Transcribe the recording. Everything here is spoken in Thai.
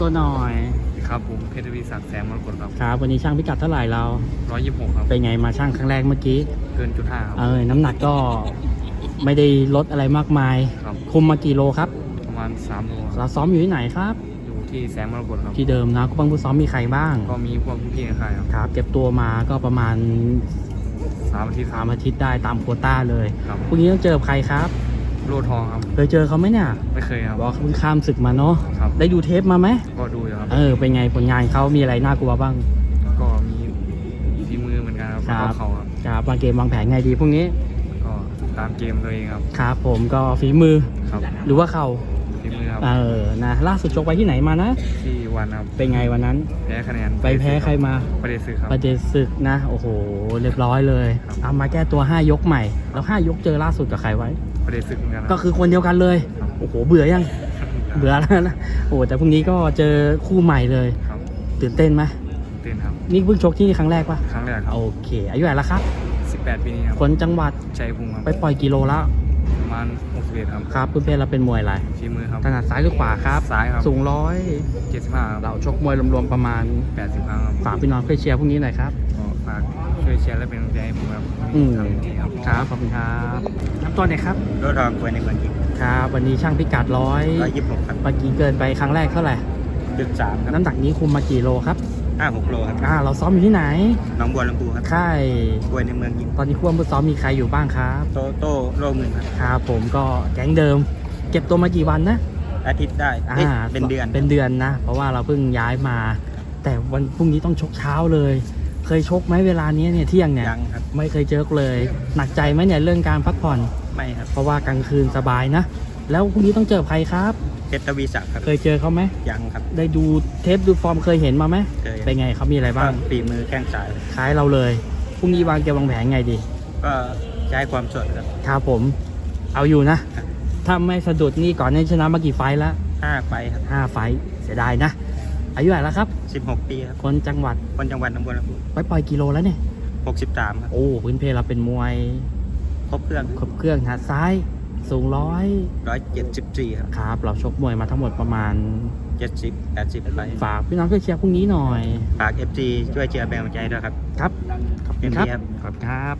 ตัวหน่อย ครับผมเพชรวิศักดิ์แสงมรกตครับครับ วันนี้ช่างพิกัดเท่าไหร่เรา ร้อยยี่สิบหกครับ เป็นไงมาช่างครั้งแรกเมื่อกี้เกินจุดห้าครับ เออน้ำหนักก็ไม่ได้ลดอะไรมากมาย ครับ คุมมากี่โลครับประมาณสามโลคเรารับซ้อมอยู่ที่ไหนครับ อยู่ที่แสงมรกตครับ ที่เดิมนะคุณบังผู้ซ้อมมีใครบ้างก็มีพวกพี่ๆในค่ายครับครับเก็บตัวมาก็ประมาณสามอาทิตย์คสารับ มอาทิตย์ได้ตามโควต้าเลยครับ พรุ่งนี้ต้องเจอกับใครครับโลทองครับ เคยเจอเขาไหมเนี่ยไม่เคยครับ บอกเขาเพิ่งข้ามศึกมาเนาะครับ ได้ดูเทปมาไหมก็ดูอยู่ครับ เออ เป็นไงผลงานเขามีอะไรน่ากลัวบ้าง ก็มีฝีมือเหมือนกันครับครัแล้วบก็เขาครับครับวางเกมวางแผนไงดีพรุ่งนี้ ก็ตามเกมตัวเองครับ ครับผมก็ฝีมือครับหรือว่าเข่าฝีมือครับ เออ นะ ล่าสุดชกไปที่ไหนมานะ ที่วันครับ เป็นไงวันนั้น แพ้คะแนนไปแพ้ใครมา ประเดชศึกครับ ประเดศึกนะ โอ้โห เรียบร้อยเลย ครับ เอามาแก้ตัว 5 ยกใหม่ แล้ว 5 ยกเจอล่าสุดกับใครไว้ ประเดชศึกเหมือนกันก็รับ คือคนเดียวกันเลยโอ้โห เบื่อยัง เบื่อแล้วนะโอ้โหแต่พรุ่งนี้ก็เจอคู่ใหม่เลย ครับตื่นเต้นไหมเต้นครับ นี่เพิ่งชกที่นี่ครั้งแรกปะครั้งแรกครับโอเคอายุเท่าไหร่แล้วครับสิบแปดปีนี้ครับคนจังหวัดชัยภูมิครับไปปล่อยกิโลแล้วประมาณหกสิบเอ็ดครับครับคุณเพชรเราเป็นมวยอะไรฝีมือครับถนัดซ้ายหรือขวาครับซ้ายครับสูงร้อยเจ็ดสิบห้าเราชกมวยรวมๆประมาณแปดสิบครั้งครับฝากพี่น้องช่วยเชียร์พรุ่งนี้หน่อยครับก็ฝาก ช่วยแชร์และเป็นกำลังใจให้ผมครับอืมทำเต็มที่ครับครับขอบคุณครับน้ำตัวไหนอยครับ รถทองควรในเมืองยิงครับ วันนี้ช่างพิกัดร้อยร้อยยี่สิบหกครับเมื่อกี้เกินไปครั้งแรกเท่าไหร่ จุดสามครับน้ำหนักนี้คุมมากี่โลครับ ห้าหกโลครับอ่า เราซ้อมอยู่ที่ไหน หน้องบัวลำพูครับค่ายควรในเมืองยิงตอนนี้ควบผู้ซ้อมมีใครอยู่บ้างครับ โตโต้โลหมื่นครับครับผมก็แก๊งเดิม เก็บตัวมากี่วันนะ อาทิตย์ได้เอ้ยเป็นเดือนเป็นเดือนนะ เพราะว่าเราเพิ่งย้ายมา แต่วันพรุ่งนี้ต้องชกเช้าเลย เคยชกไหมเวลานี้เนี่ยเที่ยงเนี่ยยังครับ ไม่เคยเจอเลย หนักใจไหมเนี่ยเรื่องการพักผ่อนไม่ครับ เพราะว่ากลางคืนสบายนะ แล้วพรุ่งนี้ต้องเจอใครครับเพชรทวีศักดิ์ครับ เคยเจอเขาไหมยังครับ ได้ดูเทปดูฟอร์มเคยเห็นมาไหมเคยเป็นไงเขามีอะไรบ้างก็ฝีมือแข้งซ้ายคล้ายเราเลยพรุ่งนี้วางเกมวางแผนไงดี ก็ใช้ความสดครับครับผม เอาอยู่นะครับถ้าไม่สะดุดนี่ก่อนนี้ชนะมากี่ไฟล์แล้วห้าไปครับห้าไฟล์เสียดายนะ อายุเท่าไหร่แล้วครับสิบหกปีครับคนจังหวัดคนจังหวัดหน้องบัวลำพูไปปล่อยกิโลแล้วเนี่ยหกสิบสามครับ โอ้พื้นเพเราเป็นมวยครบเครื่องครบเครื่องหาดซ้ายสูงร้อยร้อยเจ็ดสิบสี่ครับครับ เราชกมวยมาทั้งหมดประมาณเจ็ดสิบแปดสิบไปฝากพี่น้องช่วยเชียร์พรุ่งนี้หน่อย ฝากเอฟซีช่วยเชียร์แบงค์ใจด้วยครับ ครับขอบคุณครับเต็มที่ครับขอบคุณครับ